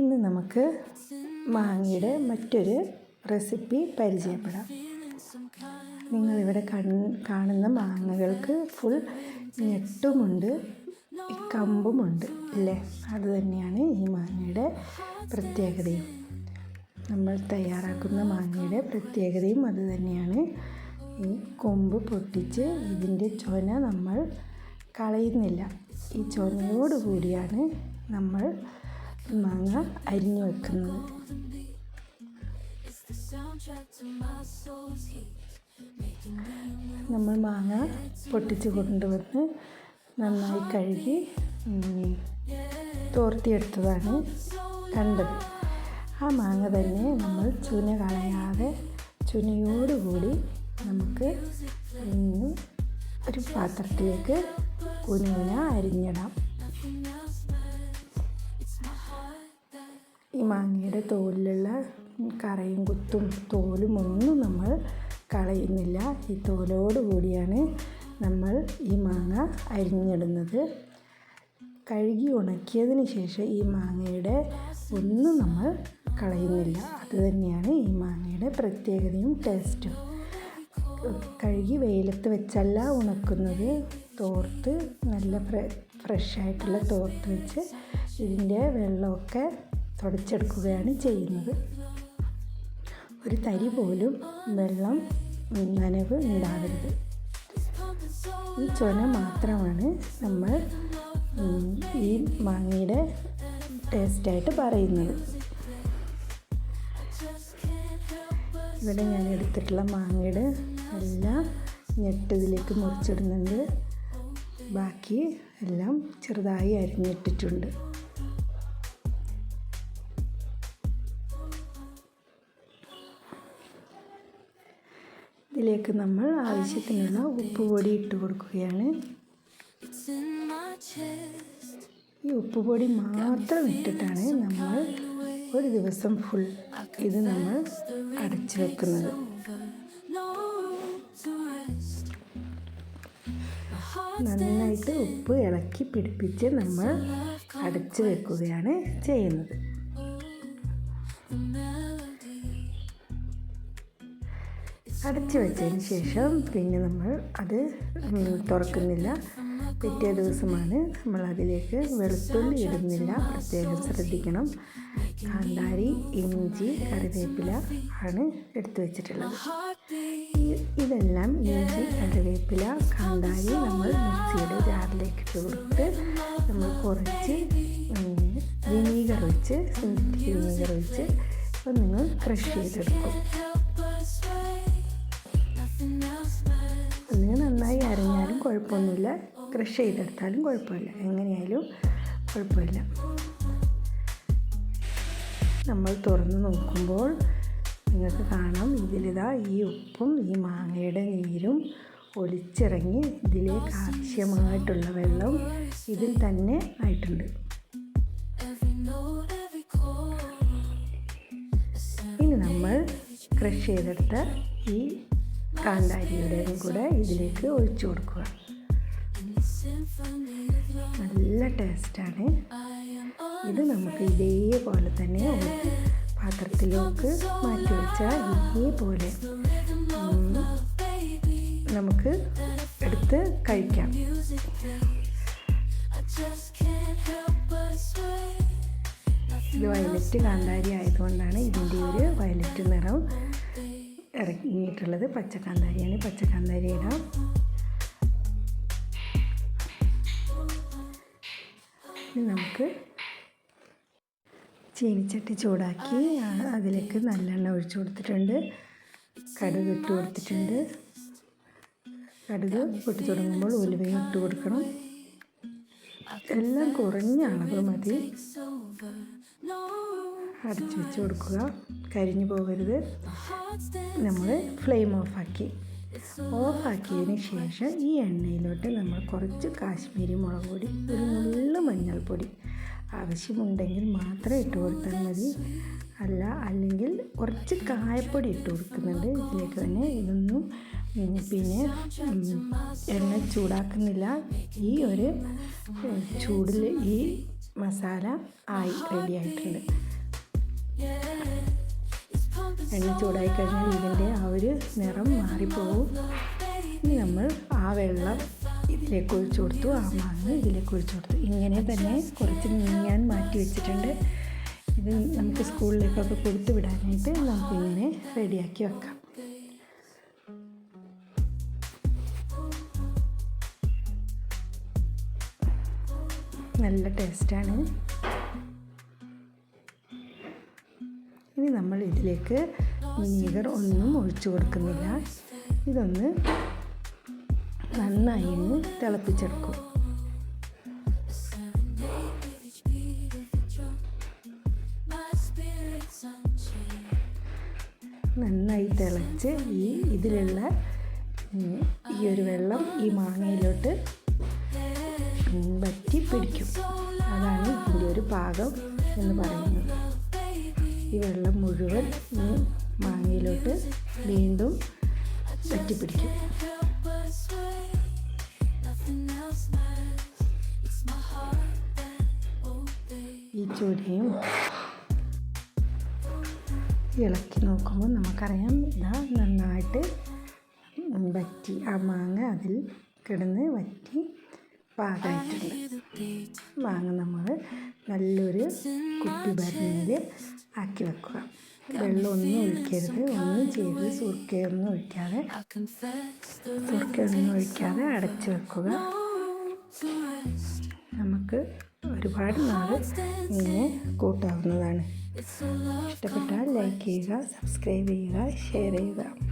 ഇന്ന് നമുക്ക് മാങ്ങയുടെ മറ്റൊരു റെസിപ്പി പരിചയപ്പെടാം. നിങ്ങളിവിടെ കൺ കാണുന്ന മാങ്ങകൾക്ക് ഫുൾ ഞെട്ടുമുണ്ട് കമ്പുമുണ്ട് അല്ലേ? അതുതന്നെയാണ് ഈ മാങ്ങയുടെ പ്രത്യേകതയും. നമ്മൾ തയ്യാറാക്കുന്ന മാങ്ങയുടെ പ്രത്യേകതയും അതുതന്നെയാണ് ഈ കൊമ്പ് പൊട്ടിച്ച് ഇതിന്റെ ചൊന നമ്മൾ കളയുന്നില്ല. ഈ ചൊനയോടുകൂടിയാണ് നമ്മൾ മാങ്ങ അരിഞ്ഞു വെക്കുന്നത്. നമ്മൾ മാങ്ങ പൊട്ടിച്ച് കൊണ്ടുവന്ന് നന്നായി കഴുകി തോർത്തിയെടുത്തതാണ് കണ്ടത്. ആ മാങ്ങ തന്നെ നമ്മൾ ചുന കളയാതെ ചുനയോടുകൂടി നമുക്ക് ഒരു പാത്രത്തിലേക്ക് കുനുകുന അരിഞ്ഞിടാം. ഈ മാങ്ങയുടെ തോലിലുള്ള കറയും കുത്തും തോലും ഒന്നും നമ്മൾ കളയുന്നില്ല. ഈ തോലോട് കൂടിയാണ് നമ്മൾ ഈ മാങ്ങ അരിഞ്ഞിടുന്നത്. കഴുകി ഉണക്കിയതിന് ശേഷം ഈ മാങ്ങയുടെ ഒന്നും നമ്മൾ കളയുന്നില്ല. അതുതന്നെയാണ് ഈ മാങ്ങയുടെ പ്രത്യേകതയും ടേസ്റ്റും. കഴുകി വെയിലത്ത് വെച്ചല്ല ഉണക്കുന്നത്. തോർത്ത് നല്ല ഫ്രഷ് ആയിട്ടുള്ള തോർത്ത് വെച്ച് ഇതിന്റെ വെള്ളമൊക്കെ തുടച്ചെടുക്കുകയാണ് ചെയ്യുന്നത്. ഒരു തരി പോലും വെള്ളം നനവ് ഉണ്ടാവരുത്. ഈ ചൊന മാത്രമാണ് നമ്മൾ ഈ മാങ്ങയുടെ ടേസ്റ്റായിട്ട് പറയുന്നത്. ഇവിടെ ഞാൻ എടുത്തിട്ടുള്ള മാങ്ങയുടെ എല്ലാം ഞെട്ടതിലേക്ക് മുറിച്ചിടുന്നുണ്ട്. ബാക്കി എല്ലാം ചെറുതായി അരിഞ്ഞിട്ടിട്ടുണ്ട്. ഇതിലേക്ക് നമ്മൾ ആവശ്യത്തിനുള്ള ഉപ്പുപൊടി ഇട്ട് കൊടുക്കുകയാണ്. ഈ ഉപ്പുപൊടി മാത്രം ഇട്ടിട്ടാണ് നമ്മൾ ഒരു ദിവസം ഫുൾ ഇത് നമ്മൾ അടച്ചു വെക്കുന്നത്. നന്നായിട്ട് ഉപ്പ് ഇളക്കി പിടിപ്പിച്ച് നമ്മൾ അടച്ചു വെക്കുകയാണ് ചെയ്യുന്നത്. അടച്ചു വെച്ചതിന് ശേഷം പിന്നെ നമ്മൾ അത് തുറക്കുന്നില്ല. പിറ്റേ ദിവസമാണ് നമ്മൾ അതിലേക്ക് വെളുത്തുള്ളി ഇടുന്നില്ല. പ്രത്യേകം ശ്രദ്ധിക്കണം. കാന്താരി ഇഞ്ചി കറിവേപ്പില ആണ് എടുത്തു വെച്ചിട്ടുള്ളത്. ഇതെല്ലാം ഇഞ്ചി കറിവേപ്പില കാന്താരി നമ്മൾ മിക്സിയുടെ ജാറിലേക്ക് ഇട്ട് കൊടുത്ത് നമ്മൾ കുറച്ച് വിനീഗർ വെച്ച് സിന്തറ്റിക് വിനീഗർ വെച്ച് നിങ്ങൾ ക്രഷ് ചെയ്തെടുക്കും. കുഴപ്പമൊന്നുമില്ല. ക്രഷ് ചെയ്തെടുത്താലും കുഴപ്പമില്ല. എങ്ങനെയായാലും കുഴപ്പമില്ല. നമ്മൾ തുറന്ന് നോക്കുമ്പോൾ നിങ്ങൾക്ക് കാണാം. ഇതിലിതാ ഈ ഉപ്പും ഈ മാങ്ങയുടെ നീരും ഒലിച്ചിറങ്ങി ഇതിലേക്ക് ആവശ്യമായിട്ടുള്ള വെള്ളം ഇതിൽ തന്നെ ആയിട്ടുണ്ട്. ഇനി നമ്മൾ ക്രഷ് ചെയ്തെടുത്ത ഈ കാന്താരിയുടെയും കൂടെ ഇതിലേക്ക് ഒഴിച്ചു കൊടുക്കുക. നല്ല ടേസ്റ്റാണ്. ഇത് നമുക്ക് ഇതേപോലെ തന്നെ പാത്രത്തിലേക്ക് മാറ്റി വെച്ചാൽ ഇതേപോലെ നമുക്ക് എടുത്ത് കഴിക്കാം. ഇത് വയലറ്റ് കാന്താരി ആയതുകൊണ്ടാണ് ഇതിന്റെ ഒരു വയലറ്റ് നിറം ഇറങ്ങിയിട്ടുള്ളത് പച്ചക്കാന്താരിയാണ്. പച്ചക്കാന്താരി ഇടാം നമുക്ക് ചീനിച്ചട്ടി ചൂടാക്കി അതിലേക്ക് നല്ലെണ്ണ ഒഴിച്ചു കൊടുത്തിട്ടുണ്ട്. കടുക് ഇട്ട് കൊടുത്തിട്ടുണ്ട്. കടുക് പൊട്ടി തുടങ്ങുമ്പോൾ ഉലുവയും ഇട്ട് കൊടുക്കണം. എല്ലാം കുറഞ്ഞ അളവ് മതി. അടച്ചു വെച്ച് കൊടുക്കുക. കരിഞ്ഞു പോകരുത്. നമ്മൾ ഫ്ലെയിം ഓഫാക്കി ഓഫാക്കിയതിന് ശേഷം ഈ എണ്ണയിലോട്ട് നമ്മൾ കുറച്ച് കാശ്മീരി മുളക് പൊടി ഒരു നുള്ളു മഞ്ഞൾപ്പൊടി ആവശ്യമുണ്ടെങ്കിൽ മാത്രം ഇട്ട് കൊടുത്താൽ മതി. അല്ല അല്ലെങ്കിൽ കുറച്ച് കായപ്പൊടി ഇട്ട് കൊടുക്കുന്നുണ്ട്. ഇതിലേക്ക് തന്നെ ഇതൊന്നും പിന്നെ എണ്ണ ചൂടാക്കുന്നില്ല. ഈ ഒരു ചൂടിൽ ഈ മസാല ആയി റെഡി ആയിട്ടുണ്ട്. എണ്ണ ചൂടായി കഴിഞ്ഞാൽ ഇതിന്റെ ആ ഒരു നിറം മാറിപ്പോവും. ഇനി നമ്മൾ ആ വെള്ളം ഇതിലേക്ക് ഒഴിച്ചു കൊടുത്തു. ആ മാങ്ങ ഇതിലേക്ക് ഒഴിച്ചു കൊടുത്തു. ഇങ്ങനെ തന്നെ കുറച്ച് ഞാൻ മാറ്റി വെച്ചിട്ടുണ്ട്. ഇത് നമുക്ക് സ്കൂളിലേക്കൊക്കെ കൊടുത്തു വിടാനായിട്ട് നമുക്കിങ്ങനെ റെഡിയാക്കി വെക്കാം. നല്ല ടേസ്റ്റാണ്. ഇതിലേക്ക് വിനീഗർ ഒന്നും ഒഴിച്ചു കൊടുക്കുന്നില്ല. ഇതൊന്ന് നന്നായി ഒന്ന് തിളപ്പിച്ചെടുക്കും. നന്നായി തിളച്ച് ഈ ഇതിലുള്ള ഈ ഒരു വെള്ളം ഈ മാങ്ങയിലോട്ട് പറ്റി പിടിക്കും. അതാണ് ഇതിന്റെ ഒരു പാകം എന്ന് പറയുന്നത്. ഈ വെള്ളം മുഴുവൻ മാങ്ങയിലോട്ട് വീണ്ടും പറ്റിപ്പിടിക്കും ഈ ചൂരയും ഇളക്കി നോക്കുമ്പോൾ നമുക്കറിയാം ഇതാ നന്നായിട്ട് വറ്റി ആ മാങ്ങ അതിൽ കിടന്ന് വറ്റി പാകമായിട്ടുണ്ട്. മാങ്ങ നമ്മൾ നല്ലൊരു കുപ്പി ഭരണിയിൽ ആക്കി വെക്കുക. വെള്ളമൊന്നും ഒഴിക്കരുത്. ഒന്നും ചെയ്ത് സുർക്കയൊന്നും ഒഴിക്കാതെ സുർക്കയൊന്നും ഒഴിക്കാതെ അടച്ചു വെക്കുക. നമുക്ക് ഒരുപാട് നാൾ ഇങ്ങനെ കൂട്ടാവുന്നതാണ്. ഇഷ്ടപ്പെട്ടാൽ ലൈക്ക് ചെയ്യുക സബ്സ്ക്രൈബ് ചെയ്യുക ഷെയർ ചെയ്യുക.